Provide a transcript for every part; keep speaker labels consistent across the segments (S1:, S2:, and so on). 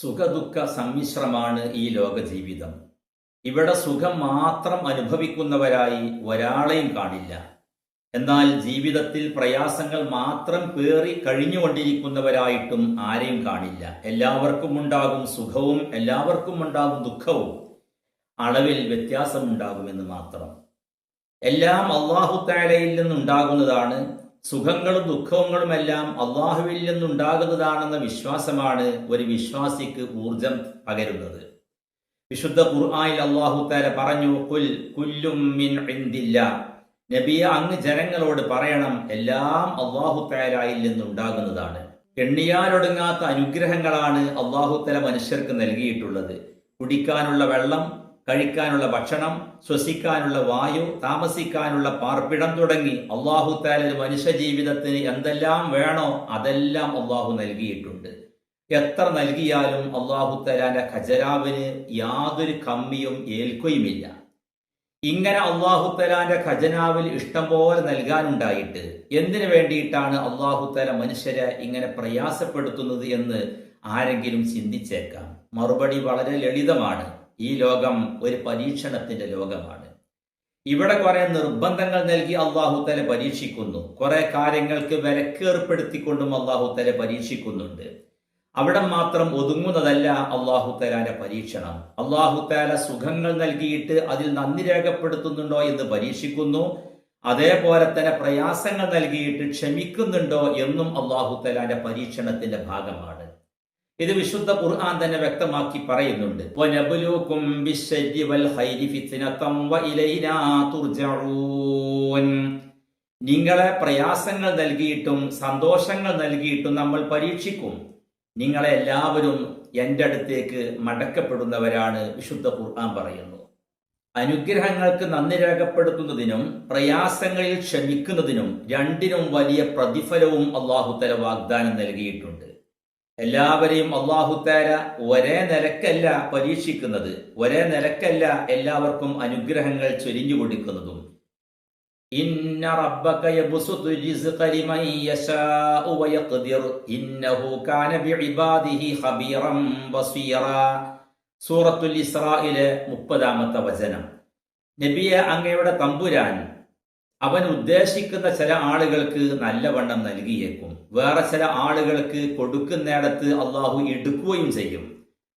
S1: സുഖദുഃഖ സമ്മിശ്രമാണ് ഈ ലോകജീവിതം. ഇവിടെ സുഖം മാത്രം അനുഭവിക്കുന്നവരായി ഒരാളെയും കാണില്ല. എന്നാൽ ജീവിതത്തിൽ പ്രയാസങ്ങൾ മാത്രം പേറി കഴിഞ്ഞുകൊണ്ടിരിക്കുന്നവരായിട്ടും ആരെയും കാണില്ല. എല്ലാവർക്കും ഉണ്ടാകും സുഖവും എല്ലാവർക്കും ഉണ്ടാകും ദുഃഖവും. അളവിൽ വ്യത്യാസമുണ്ടാകുമെന്ന് മാത്രം. എല്ലാം അള്ളാഹു താലയിൽ നിന്നുണ്ടാകുന്നതാണ് സുഖങ്ങളും ദുഃഖങ്ങളുമെല്ലാം അള്ളാഹുവിൽ നിന്നുണ്ടാകുന്നതാണെന്ന വിശ്വാസമാണ് ഒരു വിശ്വാസിക്ക് ഊർജം പകരുന്നത്. വിശുദ്ധ ഖുർആനിൽ അള്ളാഹു തല പറഞ്ഞു കുൽ കുല്ലും മിൻ നബിയ അങ്ങ് ജനങ്ങളോട് പറയണം എല്ലാം അള്ളാഹു തലായിൽ നിന്നുണ്ടാകുന്നതാണ്. എണ്ണിയാലൊടുങ്ങാത്ത അനുഗ്രഹങ്ങളാണ് അള്ളാഹു തല മനുഷ്യർക്ക് നൽകിയിട്ടുള്ളത്. കുടിക്കാനുള്ള വെള്ളം കഴിക്കാനുള്ള ഭക്ഷണം ശ്വസിക്കാനുള്ള വായു താമസിക്കാനുള്ള പാർപ്പിടം തുടങ്ങി അള്ളാഹു താല മനുഷ്യ ജീവിതത്തിന് എന്തെല്ലാം വേണോ അതെല്ലാം അള്ളാഹു നൽകിയിട്ടുണ്ട്. എത്ര നൽകിയാലും അള്ളാഹു തലാന്റെ ഖജരാവിന് യാതൊരു കമ്മിയും ഏൽക്കുകയുമില്ല ഇങ്ങനെ അള്ളാഹു തലാന്റെ ഖജനാവിൽ ഇഷ്ടം പോലെ നൽകാനുണ്ടായിട്ട് എന്തിനു വേണ്ടിയിട്ടാണ് അള്ളാഹു തല മനുഷ്യരെ ഇങ്ങനെ പ്രയാസപ്പെടുത്തുന്നത് എന്ന് ആരെങ്കിലും ചിന്തിച്ചേക്കാം. മറുപടി വളരെ ലളിതമാണ്. ഈ ലോകം ഒരു പരീക്ഷണത്തിന്റെ ലോകമാണ്. ഇവിടെ കുറെ നിർബന്ധങ്ങൾ നൽകി അള്ളാഹുത്തല തല പരീക്ഷിക്കുന്നു. കുറെ കാര്യങ്ങൾക്ക് വിലക്കേർപ്പെടുത്തിക്കൊണ്ടും അള്ളാഹുത്തല തല പരീക്ഷിക്കുന്നുണ്ട്. അവിടെ മാത്രം ഒതുങ്ങുന്നതല്ല അള്ളാഹുത്തലാന്റെ പരീക്ഷണം. അള്ളാഹുത്തല സുഖങ്ങൾ നൽകിയിട്ട് അതിൽ നന്ദി രേഖപ്പെടുത്തുന്നുണ്ടോ എന്ന് പരീക്ഷിക്കുന്നു. അതേപോലെ തന്നെ പ്രയാസങ്ങൾ നൽകിയിട്ട് ക്ഷമിക്കുന്നുണ്ടോ എന്നും അള്ളാഹുത്തലാന്റെ പരീക്ഷണത്തിന്റെ ഭാഗമാണ്. ഇത് വിശുദ്ധ ഖുർആൻ തന്നെ വ്യക്തമാക്കി പറയുന്നുണ്ട്. നിങ്ങളെ പ്രയാസങ്ങൾ നൽകിയിട്ടും സന്തോഷങ്ങൾ നൽകിയിട്ടും നമ്മൾ പരീക്ഷിക്കും. നിങ്ങളെ എല്ലാവരും എന്റെ അടുത്തേക്ക് മടക്കപ്പെടുന്നവരാണ് വിശുദ്ധ ഖുർആൻ പറയുന്നു. അനുഗ്രഹങ്ങൾക്ക് നന്ദി രേഖപ്പെടുത്തുന്നതിനും പ്രയാസങ്ങളിൽ ക്ഷമിക്കുന്നതിനും രണ്ടിനും വലിയ പ്രതിഫലവും അള്ളാഹുത്തല വാഗ്ദാനം നൽകിയിട്ടുണ്ട്. എല്ലാവരെയും അള്ളാഹുത്താര ഒരേ നിലക്കല്ല പരീക്ഷിക്കുന്നത് ഒരേ നിലക്കല്ല എല്ലാവർക്കും അനുഗ്രഹങ്ങൾ ചൊരിഞ്ഞു കൊടുക്കുന്നതും. ഇന്ന റബ്ബക ഇന്നഹു കാന ഖബീറൻ സൂറത്തുൽ ഇസ്രായിലെ മുപ്പതാമത്തെ വചനം. നബിയെ അങ്ങയുടെ തമ്പുരാൻ അവൻ ഉദ്ദേശിക്കുന്ന ചില ആളുകൾക്ക് നല്ലവണ്ണം നൽകിയേക്കും. വേറെ ചില ആളുകൾക്ക് കൊടുക്കുന്നിടത്ത് അള്ളാഹു എടുക്കുകയും ചെയ്യും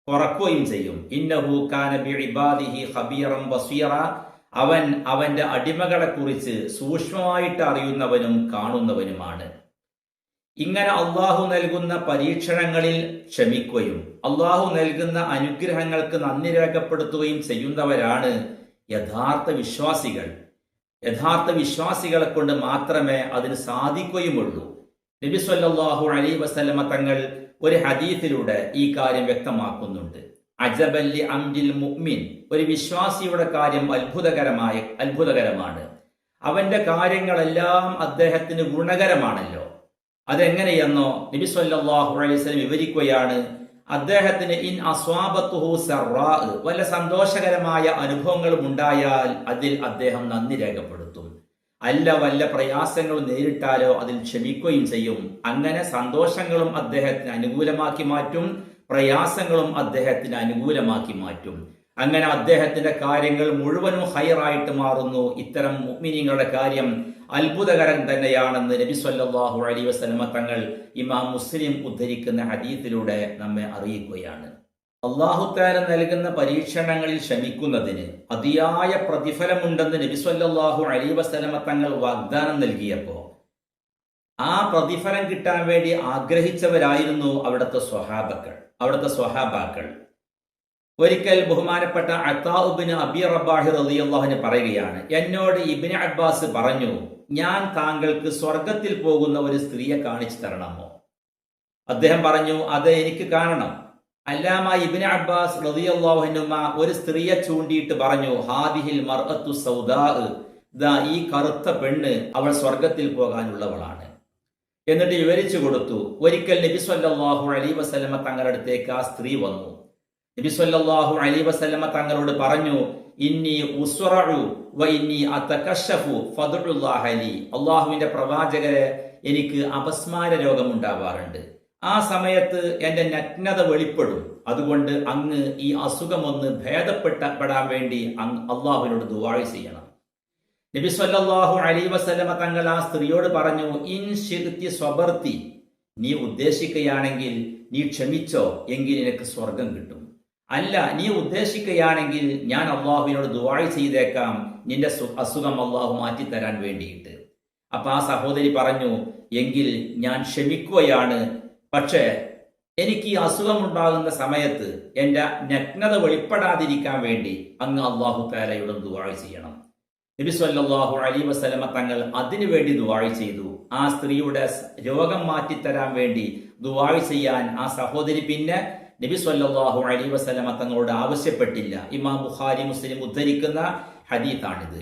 S1: കുറക്കുകയും ചെയ്യും. ഇന്നഹു കാനബി ഇബാദിഹി ഖബീറം ബസീറ. അവൻ അവന്റെ അടിമകളെ കുറിച്ച് സൂക്ഷ്മമായിട്ട് അറിയുന്നവനും കാണുന്നവനുമാണ്. ഇങ്ങനെ അള്ളാഹു നൽകുന്ന പരീക്ഷണങ്ങളിൽ ക്ഷമിക്കുകയും അള്ളാഹു നൽകുന്ന അനുഗ്രഹങ്ങൾക്ക് നന്ദി രേഖപ്പെടുത്തുകയും ചെയ്യുന്നവരാണ് യഥാർത്ഥ വിശ്വാസികൾ. യഥാർത്ഥ വിശ്വാസികളെ കൊണ്ട് മാത്രമേ അതിന് സാധിക്കുകയുമുള്ളൂ. നബി സല്ലാഹു അലൈഹി വസ്ലമ തങ്ങൾ ഒരു ഹദീഫിലൂടെ ഈ കാര്യം വ്യക്തമാക്കുന്നുണ്ട്. അജബല്ലി അംജിൽ മുഅ്മിൻ. ഒരു വിശ്വാസിയുടെ കാര്യം അത്ഭുതകരമായ അത്ഭുതകരമാണ്. അവന്റെ കാര്യങ്ങളെല്ലാം അദ്ദേഹത്തിന് ഗുണകരമാണല്ലോ. അതെങ്ങനെയെന്നോ നബി സല്ലാഹു അലൈഹി വിവരിക്കുകയാണ് അദ്ദേഹത്തിന് ഇൻ അസ്വാബത്തുഹു സർറാ വല്ല സന്തോഷകരമായ അനുഭവങ്ങളും ഉണ്ടായാൽ അതിൽ അദ്ദേഹം നന്ദി രേഖപ്പെടുത്തും. അല്ല വല്ല പ്രയാസങ്ങളും നേരിട്ടാലോ അതിൽ ക്ഷമിക്കുകയും ചെയ്യും. അങ്ങനെ സന്തോഷങ്ങളും അദ്ദേഹത്തിന് അനുകൂലമാക്കി മാറ്റും പ്രയാസങ്ങളും അദ്ദേഹത്തിന് അനുകൂലമാക്കി മാറ്റും. അങ്ങനെ അദ്ദേഹത്തിന്റെ കാര്യങ്ങൾ മുഴുവനും ഹയറായിട്ട് മാറുന്നു. ഇത്തരം മുഗ്മിനിങ്ങളുടെ കാര്യം അത്ഭുതകരം തന്നെയാണെന്ന് നബി സല്ലാഹു അലൈഹി വസ്ലമ തങ്ങൾ ഇമാം മുസ്ലിം ഉദ്ധരിക്കുന്ന ഹദീത്തിലൂടെ നമ്മെ അറിയിക്കുകയാണ്. അള്ളാഹുത്താല നൽകുന്ന പരീക്ഷണങ്ങളിൽ ക്ഷമിക്കുന്നതിന് അതിയായ പ്രതിഫലമുണ്ടെന്ന് നബി സല്ലാഹു അലൈഹി വസ്ലമ തങ്ങൾ വാഗ്ദാനം നൽകിയപ്പോൾ ആ പ്രതിഫലം കിട്ടാൻ വേണ്ടി ആഗ്രഹിച്ചവരായിരുന്നു അവിടുത്തെ സ്വഹാബക്കൾ അവിടുത്തെ സ്വഹാബാക്കൾ. ഒരിക്കൽ ബഹുമാനപ്പെട്ട അത്താഉബിന് അബി റബാഹി റളിയല്ലാഹുവിന് പറയുകയാണ് എന്നോട് ഇബിന് അബ്ബാസ് പറഞ്ഞു ഞാൻ താങ്കൾക്ക് സ്വർഗത്തിൽ പോകുന്ന ഒരു സ്ത്രീയെ കാണിച്ചു തരണമോ? അദ്ദേഹം പറഞ്ഞു അത് എനിക്ക് കാണണം. അല്ലാമ ഇബിന് അബ്ബാസ് റളിയല്ലാഹുനുമ ഒരു സ്ത്രീയെ ചൂണ്ടിയിട്ട് പറഞ്ഞു ഹാദിഹിൽ മർഅത്തു സൗദാ ദാ ഈ കറുത്ത പെണ്ണ് അവൾ സ്വർഗത്തിൽ പോകാനുള്ളവളാണ്. എന്നിട്ട് വിവരിച്ചു കൊടുത്തു ഒരിക്കൽ നബി സല്ലാഹു അലൈഹി വസല്ലമ തങ്ങളുടെ അടുത്തേക്ക് ആ സ്ത്രീ വന്നു നബി അലി വസല്ലമ തങ്ങളോട് പറഞ്ഞു ഇന്നി വ ഇന്നി അലി അല്ലാഹുവിന്റെ പ്രവാചകരെ എനിക്ക് അപസ്മാര രോഗം ഉണ്ടാവാറുണ്ട് ആ സമയത്ത് എന്റെ നഗ്നത വെളിപ്പെടും. അതുകൊണ്ട് അങ്ങ് ഈ അസുഖമൊന്ന് ഭേദപ്പെട്ടപ്പെടാൻ വേണ്ടി അള്ളാഹുവിനോട് ദുവാഴ് ചെയ്യണം. നബി സല്ലല്ലാഹു അലൈഹി വസല്ലമ തങ്ങൾ ആ സ്ത്രീയോട് പറഞ്ഞു ഇൻ സ്വബർത്തി. നീ ഉദ്ദേശിക്കുകയാണെങ്കിൽ നീ ക്ഷമിച്ചോ എങ്കിൽ നിനക്ക് സ്വർഗം കിട്ടും. അല്ല നീ ഉദ്ദേശിക്കുകയാണെങ്കിൽ ഞാൻ അള്ളാഹുവിനോട് ദുവാഴ് ചെയ്തേക്കാം. നിന്റെ അസുഖം അള്ളാഹു മാറ്റിത്തരാൻ വേണ്ടിയിട്ട്. അപ്പൊ ആ സഹോദരി പറഞ്ഞു എങ്കിൽ ഞാൻ ക്ഷമിക്കുകയാണ്. പക്ഷേ എനിക്ക് ഈ അസുഖമുണ്ടാകുന്ന സമയത്ത് എന്റെ നഗ്നത വെളിപ്പെടാതിരിക്കാൻ വേണ്ടി അങ്ങ് അള്ളാഹു താലയുടെ ദുവാഴ് ചെയ്യണം. നബി സല്ലാഹു അലൈഹി വസല്ലമ തങ്ങൾ അതിനു വേണ്ടി ദുവാഴ് ചെയ്തു. ആ സ്ത്രീയുടെ രോഗം മാറ്റിത്തരാൻ വേണ്ടി ദുവാഴ് ചെയ്യാൻ ആ സഹോദരി പിന്നെ നബി സല്ലാഹു അലി വസ്ലമ തങ്ങളോട് ആവശ്യപ്പെട്ടില്ല. ഇമാം ബുഖാരി മുസ്ലിം ഉദ്ധരിക്കുന്ന ഹദീത്താണിത്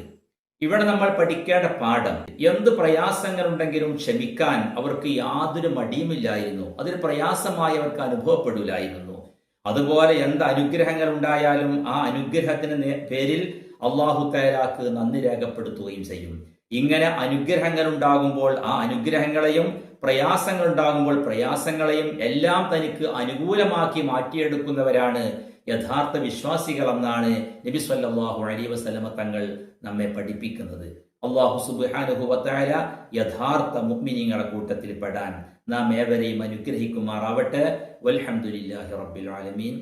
S1: ഇവിടെ നമ്മൾ പഠിക്കേണ്ട പാഠം എന്ത് പ്രയാസങ്ങളുണ്ടെങ്കിലും ക്ഷമിക്കാൻ അവർക്ക് യാതൊരു മടിയുമില്ലായിരുന്നു. അതൊരു പ്രയാസമായി അവർക്ക് അനുഭവപ്പെടില്ലായിരുന്നു അതുപോലെ എന്ത് അനുഗ്രഹങ്ങൾ ഉണ്ടായാലും ആ അനുഗ്രഹത്തിന് പേരിൽ അള്ളാഹു തയ്യാറാക്ക് നന്ദി രേഖപ്പെടുത്തുകയും ചെയ്യും. ഇങ്ങനെ അനുഗ്രഹങ്ങൾ ഉണ്ടാകുമ്പോൾ ആ അനുഗ്രഹങ്ങളെയും പ്രയാസങ്ങൾ ഉണ്ടാകുമ്പോൾ പ്രയാസങ്ങളെയും എല്ലാം തനിക്ക് അനുകൂലമാക്കി മാറ്റിയെടുക്കുന്നവരാണ് യഥാർത്ഥ വിശ്വാസികൾ എന്നാണ് നബി സല്ലാഹു അലി വസ്ലമ തങ്ങൾ നമ്മെ പഠിപ്പിക്കുന്നത്. അള്ളാഹു സുബ്ഹാനഹു വതആല യഥാർത്ഥ മുഅ്മിനീങ്ങളുടെ കൂട്ടത്തിൽ പെടാൻ നാം ഏവരെയും അനുഗ്രഹിക്കുമാറാവട്ടെ. വൽഹംദുലില്ലാഹി റബ്ബിൽ ആലമീൻ.